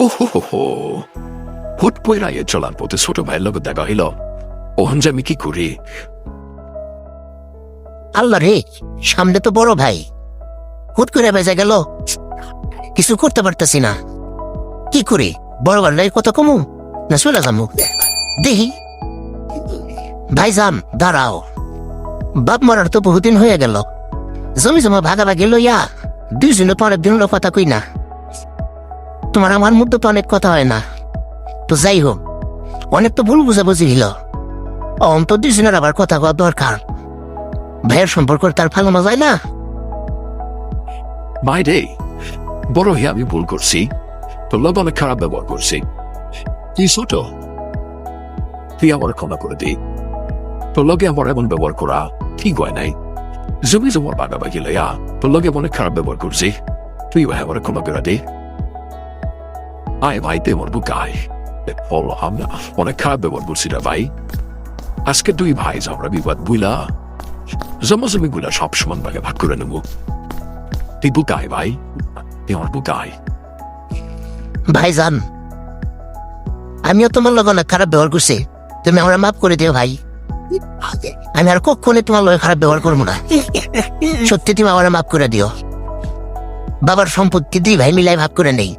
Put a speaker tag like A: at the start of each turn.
A: ও হো হো হো হুট পইরাইয়ে চলার পথে ছোট ভাইয়ের লোক দেখা হইল। ওহন যে আমি কি করি?
B: আল্লাহ রে, সামনে তো বড় ভাই। হুট করে বেজে গেল। কিছু করতে পারতেছি না। কি করি? বড় ভাই কত কমু? না চলে যামু। দেখি। ভাই যাম, দাঁড়াও। বাপ মরার তো বহুদিন হয়ে গেল। জমি জমা ভাগাভাগি লইয়া দুইজনে পরের দিন কথা কই না তোমার আমার মধ্যে তো অনেক কথা হয় না। তো যাই হোক, অনেক তো ভুল বুঝাবুঝি হইল। অন্ত দুইজনের আবার কথা কওয়া দরকার। ভাইয়ের সম্পর্ক তার ফালানো যায় না?
A: ভাই রে, বড় হয়ে আমি ভুল করছি। তোর লোক অনেক খারাপ ব্যবহার করছি। তুই ছোট। তুই আমার ক্ষমা করে দি। তোর লগে আমার এমন ব্যবহার করা ঠিক হয় নাই। জমি জমার বাগাবাগি লইয়া তোর লগে অনেক খারাপ ব্যবহার করছি। তুই আমার ক্ষমা করে দে। আয় ভাই বলো আমরা অনেক খারাপ ব্যবহার করছি রে ভাই আজকে দুই ভাই আমরা বিবাদ বুইলা জমা জমি গুলা সব সমান ভাগে ভাগ করে নেব তুই বুকায় ভাই তুই আমার বুকায়
B: ভাই যান আমিও তোমার লগে অনেক খারাপ ব্যবহার করছি তুমি আমার মাফ করে দিও ভাই আমি আর কখনই তোমার লগে খারাপ ব্যবহার করব না সত্যি তুমি আমার মাফ করে দিও বাবার সম্পত্তি দুই ভাই মিলাই ভাগ করে নেই